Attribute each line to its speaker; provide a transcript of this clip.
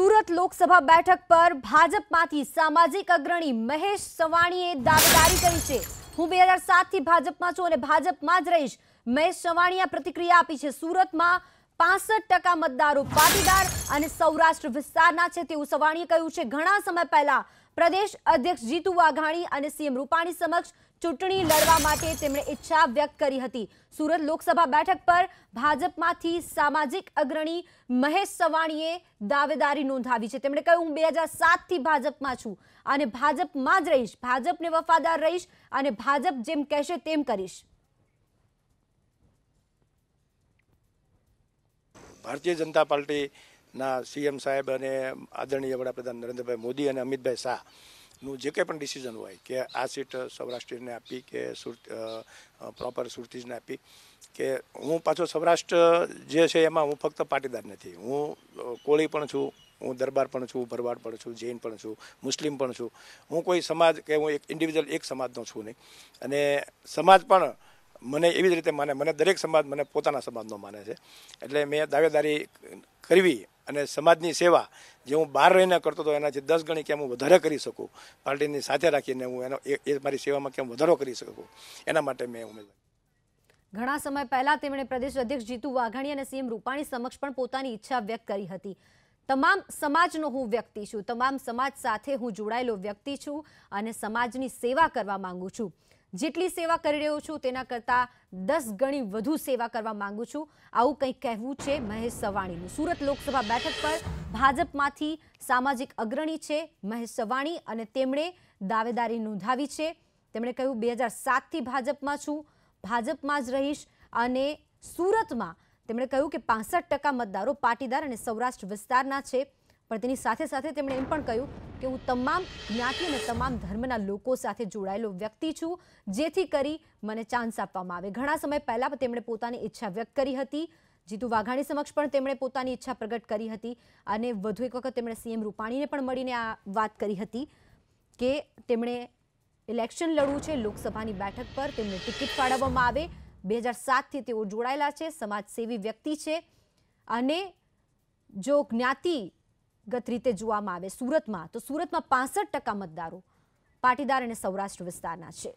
Speaker 1: સુરત લોકસભા બેઠક પર ભાજપમાંથી સામાજિક અગ્રણી મહેશ સવાણીએ દાવેદારી કરી છે. હું બે હજાર સાતથી ભાજપમાં છું અને ભાજપમાં જ રહીશ. મહેશ સવાણીએ પ્રતિક્રિયા આપી છે. સુરતમાં પાસઠ ટકા મતદારો પાટીદાર અને સૌરાષ્ટ્ર વિસ્તારના છે તેવું સવાણીએ કહ્યું છે. ઘણા સમય પહેલા પ્રદેશ અધ્યક્ષ જીતુ વાઘાણી અને સીએમ રૂપાણી સમક્ષ ચૂંટણી લડવા માટે તેમણે ઈચ્છા વ્યક્ત કરી હતી. સુરત લોકસભા બેઠક પર ભાજપમાંથી સામાજિક અગ્રણી મહેશ સવાણીએ દાવેદારી નોંધાવી છે. તેમણે કહ્યું, હું બે હજાર સાતથી ભાજપમાં છું અને ભાજપમાં જ રહીશ. ભાજપને વફાદાર રહીશ અને ભાજપ જેમ કહેશે તેમ કરીશ.
Speaker 2: ભારતીય જનતા પાર્ટીના સીએમ સાહેબ અને આદરણીય વડાપ્રધાન નરેન્દ્રભાઈ મોદી અને અમિતભાઈ શાહનું જે કંઈ પણ ડિસિઝન હોય કે આ સીટ સૌરાષ્ટ્રને આપી કે સુરત પ્રોપર સુરતીજને આપી કે હું પાછો સૌરાષ્ટ્ર જે છે એમાં હું ફક્ત પાટીદાર નથી. હું કોળી પણ છું, હું દરબાર પણ છું, ભરવાડ પણ છું, જૈન પણ છું, મુસ્લિમ પણ છું. હું કોઈ સમાજ કે હું એક ઇન્ડિવિજ્યુઅલ એક સમાજનો છું નહીં. અને સમાજ પણ મને એવી જ રીતે માને, મને દરેક સમાજ મને પોતાના સમાજનો માને છે. એટલે મેં દાવેદારી કરવી અને સમાજની સેવા, જે હું બહાર રહીને કરતો હતો, એનાથી દસ ગણી કેમ હું વધારે કરી શકું. પાર્ટીની સાથે રાખીને હું એનો, એ મારી સેવામાં કેમ વધારો કરી શકું. એના માટે મેં ઉમેદવાર
Speaker 1: ઘણા સમય પહેલા તેમણે પ્રદેશ અધ્યક્ષ જીતુ વાઘાણી અને સીએમ રૂપાણી સમક્ષ પણ પોતાની ઈચ્છા વ્યક્ત કરી હતી. તમામ સમાજનો હું વ્યક્તિ છું. તમામ સમાજ સાથે હું જોડાયેલો વ્યક્તિ છું અને સમાજની સેવા કરવા માંગુ છું. જેટલી સેવા કરી રહ્યો છું તેના કરતાં દસ ગણી વધુ સેવા કરવા માંગુ છું. આવું કંઈક કહેવું છે મહેશ સવાણીનું. સુરત લોકસભા બેઠક પર ભાજપમાંથી સામાજિક અગ્રણી છે મહેશ સવાણી અને તેમણે દાવેદારી નોંધાવી છે. તેમણે કહ્યું, બે હજાર સાતથી ભાજપમાં છું, ભાજપમાં જ રહીશ અને સુરતમાં. તેમણે કહ્યું કે પાસઠ ટકા મતદારો પાટીદાર અને સૌરાષ્ટ્ર વિસ્તારના છે. પણ તેની સાથે સાથે તેમણે એમ પણ કહ્યું કે હું તમામ જ્ઞાતિ અને તમામ ધર્મના લોકો સાથે જોડાયેલો વ્યક્તિ છું, જેથી કરી મને ચાન્સ આપવામાં આવે. ઘણા સમય પહેલાં તેમણે પોતાની ઈચ્છા વ્યક્ત કરી હતી. જીતુ વાઘાણી સમક્ષ પણ તેમણે પોતાની ઈચ્છા પ્રગટ કરી હતી અને વધુ એક વખત તેમણે સીએમ રૂપાણીને પણ મળીને આ વાત કરી હતી કે તેમણે ઇલેક્શન લડવું છે, લોકસભાની બેઠક પર તેમને ટિકિટ ફાળવવામાં આવે. બે હજાર સાતથી તેઓ જોડાયેલા છે, સમાજસેવી વ્યક્તિ છે અને જો જ્ઞાતિગત રીતે જોવામાં આવે સુરતમાં, તો સુરતમાં પાસઠ ટકા મતદારો પાટીદાર અને સૌરાષ્ટ્ર વિસ્તારના છે.